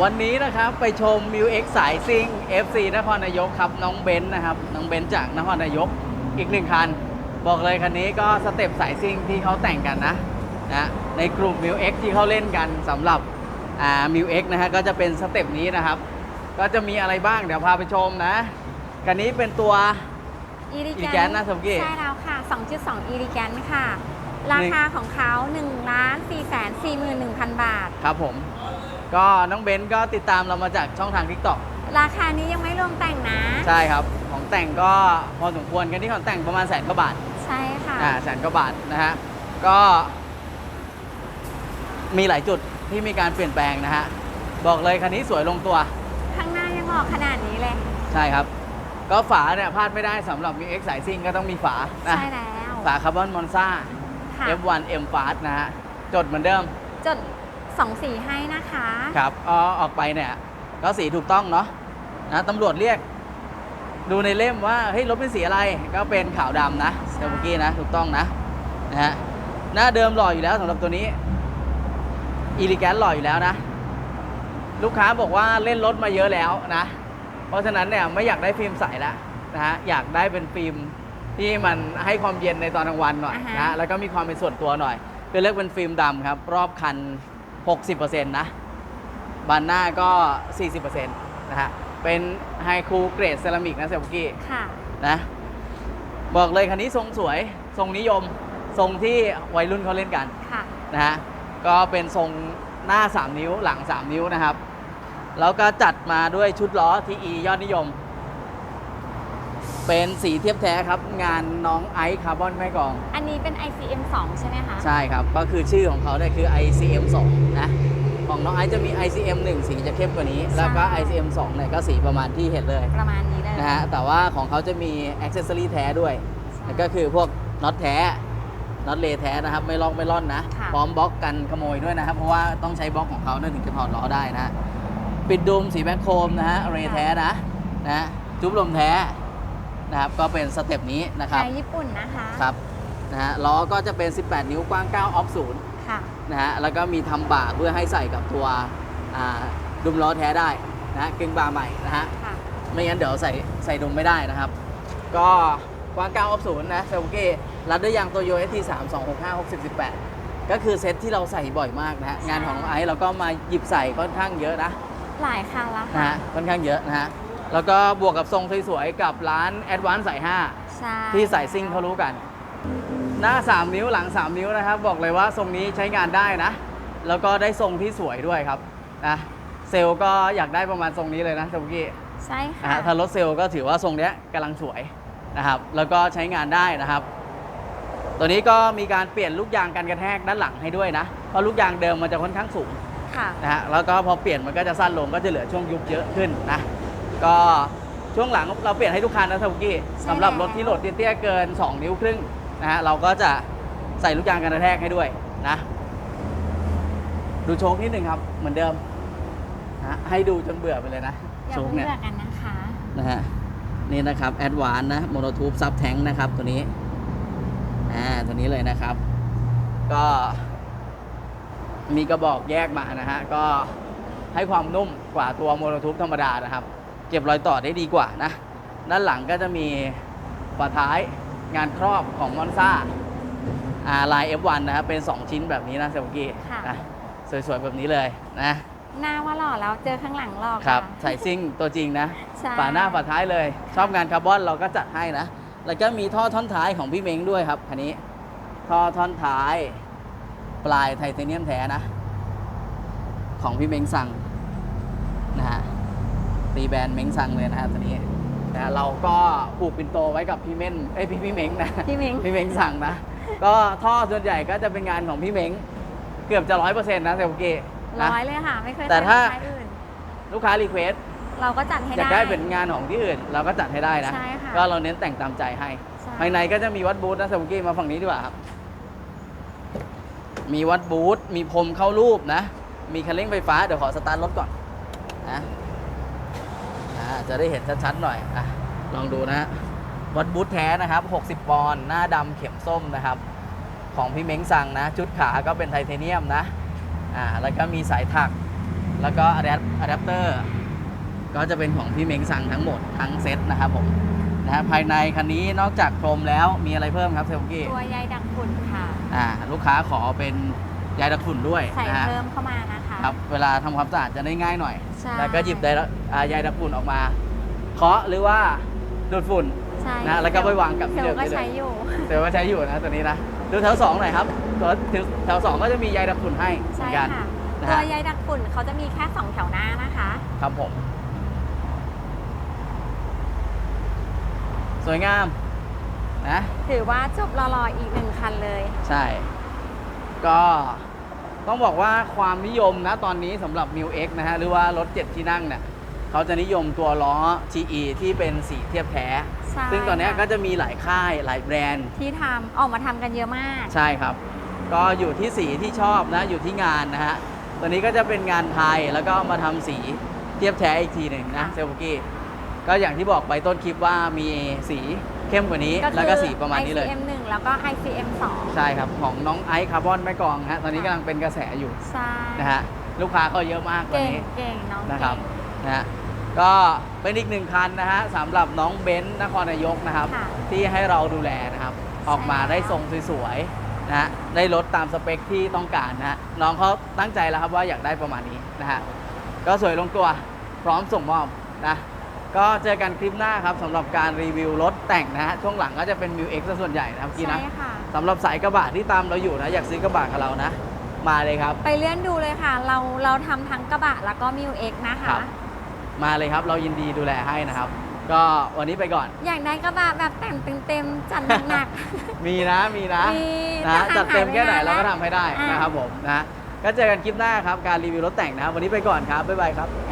วันนี้นะครับไปชมมิวเอ็กสายซิ่ง FC นครนายกครับ น้องเบนซ์นะครับ น้องเบนซ์จากนครนายกอีกหนึ่งคัน บอกเลยคันนี้ก็สเต็ปสายซิ่งที่เขาแต่งกันนะนะในกลุ่มมิวเอ็กที่เขาเล่นกันสำหรับอ่ามิวเอ็กนะฮะก็จะเป็นสเต็ปนี้นะครับ ก็จะมีอะไรบ้างเดี๋ยวพาไปชมนะคันนี้เป็นตัว อีริอีแกแกนนะสมกี้ใช่แล้วค่ะ 2.2 อีริแกนค่ะ ราคาของเขา1ล้าน4แสน41,000 บาท ครับผม ก็น้องเบนซ์ก็ติดตามเรามาจากช่องทาง TikTok ราคานี้ยังไม่รวมแต่งนะ ใช่ครับ ของแต่งก็พอสมควรกันที่ของแต่งประมาณแสนกว่าบาทใช่ค่ะ อ่าแสนกว่าบาทนะฮะก็ มีหลายจุดที่มีการเปลี่ยนแปลงนะฮะบอกเลยคันนี้สวยลงตัว ข้างหน้ายังออกขนาดนี้เลย ใช่ครับ ก็ฝาเนี่ยพลาดไม่ได้สำหรับมี X สายซิ่งก็ต้องมีฝานะใช่แล้วฝาคาร์บอนมอนซ่า ค่ะ F1 M Fast นะฮะ จดเหมือนเดิม จด 2สีให้นะคะ ครับเอาออกไปเนี่ยก็สีถูกต้องเนาะนะตำรวจเรียก ดูในเล่มว่าเฮ้ยรถเป็นสีอะไรก็เป็นขาวดำนะใช่เมื่อกี้นะถูกต้องนะนะฮะหน้าเดิมหล่ออยู่แล้วสำหรับตัวนี้อีลิแกนหล่ออยู่แล้วนะ ลูกค้าบอกว่าเล่นรถมาเยอะแล้วนะ เพราะฉะนั้นเนี่ยไม่อยากได้ฟิล์มใสแล้วนะฮะอยากได้เป็นฟิล์มที่มันให้ความเย็นในตอนกลางวันหน่อยอ่าฮะนะแล้วก็มีความเป็นส่วนตัวหน่อยเป็นเลือกเป็นฟิล์มดำครับ รอบคัน 60%นะบานหน้าก็ 40%นะฮะ เป็นไฮคูเกรดเซรามิกนะเซลกี้ค่ะ นะ บอกเลยคันนี้ทรงสวย ทรงนิยม ทรงที่วัยรุ่นเขาเล่นกัน ค่ะ นะฮะ ก็เป็นทรงหน้า 3 นิ้วหลัง 3 นิ้วนะครับ แล้วก็จัดมาด้วยชุดล้อ TE ยอดนิยม เป็นสีเทียบแท้ครับ งานน้องไอซ์คาร์บอนแม่กลอง อันนี้เป็น ICM 2 ใช่ไหมคะ ใช่ครับ ก็คือชื่อของเขาเนี่ยคือ ICM 2 นะ ของน้องไอซ์จะมี ICM 1 สีจะเข้มกว่านี้ แล้วก็ ICM 2 เนี่ยก็สีประมาณที่เห็นเลยประมาณนี้เลยนะฮะแต่ว่าของเขาจะมี accessory แท้ด้วยใช่นั่นก็คือพวกน็อตแท้น็อตเลแท้นะครับ ไม่ลอกไม่ล่อนนะค่ะพร้อมบล็อกกันขโมยด้วยนะครับ เพราะว่าต้องใช้บล็อกของเขาเนี่ยถึงจะถอดล้อได้นะฮะปิดดุมสีแบ็คโครมนะฮะเรแท้นะนะจุ๊บลมแท้ นะครับก็เป็นสเต็ปนี้นะครับไทยญี่ปุ่นนะคะครับนะฮะล้อก็จะเป็น 18 นิ้วกว้าง 9 ออฟศูนย์ค่ะนะฮะแล้วก็มีทำบ่าเพื่อให้ใส่กับตัวอ่าดุมล้อแท้ได้นะฮะกึ่งบ่าใหม่นะฮะค่ะไม่งั้นเดี๋ยวใส่ใส่ดุมไม่ได้นะครับ ก็กว้าง 9 ออฟศูนย์นะเซลเก้รัดด้วยยางตัวโยเอสทีสามสองหกห้าหกสิบสิบแปดก็คือเซตที่เราใส่บ่อยมากนะฮะงานของน้องไอซ์เราก็มาหยิบใส่ค่อนข้างเยอะนะ หลายคันแล้วนะค่ะฮะค่อนข้างเยอะนะฮะ แล้วก็บวกกับทรงสวยๆกับร้าน a d v a n c e สายใช่5ที่สายซิ่งเขารู้กัน หน้า 3 นิ้วหลัง 3 นิ้วนะครับ บอกเลยว่าทรงนี้ใช้งานได้นะ แล้วก็ได้ทรงที่สวยด้วยครับนะเซลล์ก็อยากได้ประมาณทรงนี้เลยนะเซลกี้ใช่นะค่ะฮะถ้ารถเซลล์ก็ถือว่าทรงเนี้ยกำลังสวยนะครับ แล้วก็ใช้งานได้นะครับ ตัวนี้ก็มีการเปลี่ยนลูกยางกันกระแทกด้านหลังให้ด้วยนะเพราะลูกยางเดิมมันจะค่อนข้างสูง ค่ะ นะฮะแล้วก็พอเปลี่ยนมันก็จะสั้นลงก็จะเหลือช่วงยุบเยอะขึ้นนะ ก็ช่วงหลังเราเปลี่ยนให้ทุกคันนะทาวุกี้ใช่สำหรับแล้วรถที่โหลดเตี้ยๆเกิน 2 นิ้วครึ่งนะฮะเราก็จะใส่ลูกยางกันกระแทกให้ด้วยนะ ดูโชคนิดหนึ่งครับ เหมือนเดิมนะฮะให้ดูจนเบื่อไปเลยนะอย่าโชคเพิ่งเนี่ยเลือกกันนะคะนะฮะนี่นะครับแอดวานนะโมโนทูบซับแทงนะครับ ตัวนี้อ่าตัวนี้เลยนะครับ ก็มีกระบอกแยกมานะฮะ ก็ให้ความนุ่มกว่าตัวโมโนทูบธรรมดานะครับ เก็บรอยต่อได้ดีกว่านะ ด้านหลังก็จะมีฝาท้ายงานครอบของมอนซ่าอ่าลาย F1 นะครับเป็น 2 ชิ้นแบบนี้นะเซลกี้ค่ะนะสวยๆ แบบนี้เลยนะหน้าว่าหล่อแล้วเจอข้างหลังหล่อครับะใส่ซิ่งตัวจริงนะใช่ฝาหน้าฝาท้ายเลย ชอบงานคาร์บอนเราก็จัดให้นะ แล้วก็มีท่อท่อนท้ายของพี่เม้งด้วยครับคันนี้ ท่อท่อนท้าย ปลายไทเทเนียมแท้นะ ของพี่เม้งสั่งนะฮะ ตีแบรนด์เม้งสั่งเลยนะฮะตัวนี้นะเราก็ผูกปินโตไว้กับพี่เม้นเอ้ยพี่พี่เม้งนะพี่เม้งพี่เม้งสั่งนะ ก็ท่อส่วนใหญ่ก็จะเป็นงานของพี่เม้งเกือบจะร้อยเปอร์เซ็นต์นะเซลกี้นะร้อยเลยค่ะ ไม่เคยแต่ถ้าใช้อื่นลูกค้ารีเควสเราก็จัดให้อยากได้ได้เป็นงานของที่อื่น เราก็จัดให้ได้นะใช่ค่ะก็เราเน้นแต่งตามใจให้ใช่ภายในก็จะมีวัดบูธนะสมุกี้มาฝั่งนี้ดีกว่าครับ มีวัดบูธมีพรมเข้ารูปนะ มีคันเร่งไฟฟ้าเดี๋ยวขอสตาร์ทรถก่อนนะอ่า จะได้เห็นชัดๆหน่อยอะลองดูนะฮะวัดบูธแท้นะครับ 60 ปอนด์หน้าดำเข็มส้มนะครับ ของพี่เม้งสั่งนะ ชุดขาก็เป็นไทเทเนียมนะอ่าแล้วก็มีสายถัก แล้วก็อะแดปอะแดปเตอร์ก็จะเป็นของพี่เม้งสั่งทั้งหมดทั้งเซ็ตนะครับผมนะฮะภายในคันนี้นอกจากโครมแล้วมีอะไรเพิ่มครับเซลกี้ตัวใยดักฝุ่นค่ะอ่าลูกค้าขอเป็นยายดักฝุ่นด้วยใส่นะฮะเพิ่มเข้ามานะคะครับเวลาทำความสะอาดจะได้ง่ายหน่อย ใช่ แล้วก็หยิบได้แล้วอ่ายายดักฝุ่นออกมาเคาะหรือว่าดูดฝุ่น ใช่นะแล้วก็ไปวางกับที่เซลเดิล์มก็ได้เลยใช้อยู่ เดี๋ยวก็ใช้อยู่นะตัวนี้นะดูแถวสองหน่อยครับตัวแถวสองก็จะมียายดักฝุ่นให้เหมืใช่อนกัน ค่ะนะตัวฮะใยดักฝุ่นเขาจะมีแค่2แถวหน้านะคะ ครับผม สวยงามนะ ถือว่าจบรอๆอีกหนึ่งคันเลย ใช่ ก็ ต้องบอกว่าความนิยมนะตอนนี้สำหรับ m ิ X นะฮะหรือว่ารถ 7 ที่นั่งเนี่ยเขาจะนิยมตัวล้อ GE ที่เป็นสีเทียบแท้ ใช่ซึ่งตอนเนี้ยค่ะก็จะมีหลายค่ายหลายแบรนด์ ที่ทำออกมาทำกันเยอะมาก ใช่ครับ ก็อยู่ที่สีที่ชอบนะ อยู่ที่งานนะฮะ ตัวนี้ก็จะเป็นงานไทยแล้วก็มาทำสีเทียบแท้อีกทีหนึ่งนะค่ะ เซลบุกี้ ก็อย่างที่บอกไปต้นคลิปว่ามีสี เข้มกว่านี้ก็คือแล้วก็สีประมาณนี้เลย ICM 1แล้วก็ ICM 2ใช่ครับ ของน้องไอซ์คาร์บอนแม่กลองฮะตอนนี้กำลังเป็นกระแสอยู่ใช่นะฮะลูกค้าก็เยอะมากวันเก่งนี้เก่งน้องนะครับเก่ง นะฮะก็เป็นอีกหนึ่งคันนะฮะสำหรับน้องเบนซ์นครนายกนะครับ ค่ะที่ให้เราดูแลนะครับออกมาใช่แล้วได้ทรงสวยๆนะฮะได้รถตามสเปคที่ต้องการนะฮะน้องเขาตั้งใจแล้วครับว่าอยากได้ประมาณนี้นะฮะก็สวยลงตัวพร้อมส่งมอบนะ ก็เจอกันคลิปหน้าครับสำหรับการรีวิวรถแต่งนะฮะช่วงหลังก็จะเป็น m ิ X ซะส่วนใหญ่นะครับพี่นะใช่ค่ะ สำหรับสายกระบะที่ตามเราอยู่นะอยากซื้อกระบะกับเรานะ มาเลยครับ ไปเลื่อนดูเลยค่ะ เราเราทำทั้งกระบะแล้วก็มิวเอ็กนะครัคะ บ มาเลยครับ เรายินดีดูแลให้นะครับ ก็วันนี้ไปก่อน อยากได้กระบะแบบแต่งเต็มๆจัดหนักมีนะมีนะมีนะแต่จัดเต็มแค่ไหนหายไปนานเราก็แล้วทำให้ได้อ่านนะครับผมนะก็เจอกันคลิปหน้าครับ การรีวิวรถแต่งนะครับ วันนี้ไปก่อนครับ บ๊ายบายครับๆบ๊าย